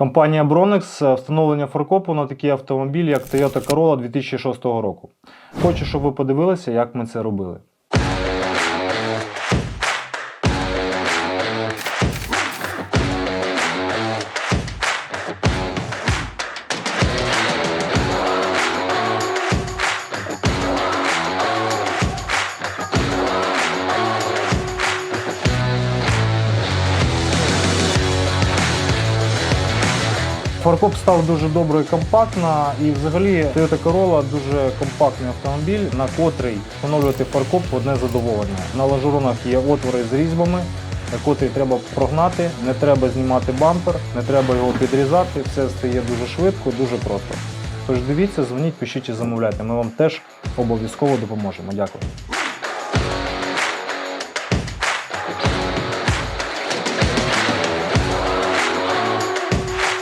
Компанія Bronex встановлення фаркопу на такі автомобілі, як Toyota Corolla 2006 року. Хочу, щоб ви подивилися, як ми це робили. Фаркоп став дуже добро і компактно, і взагалі Toyota Corolla дуже компактний автомобіль, на котрий встановлювати фаркоп одне задоволення. На лажуронах є отвори з різьбами, котрі треба прогнати, не треба знімати бампер, не треба його підрізати. Все стає дуже швидко, дуже просто. Тож дивіться, дзвоніть, пишіть і замовляйте. Ми вам теж обов'язково допоможемо. Дякую.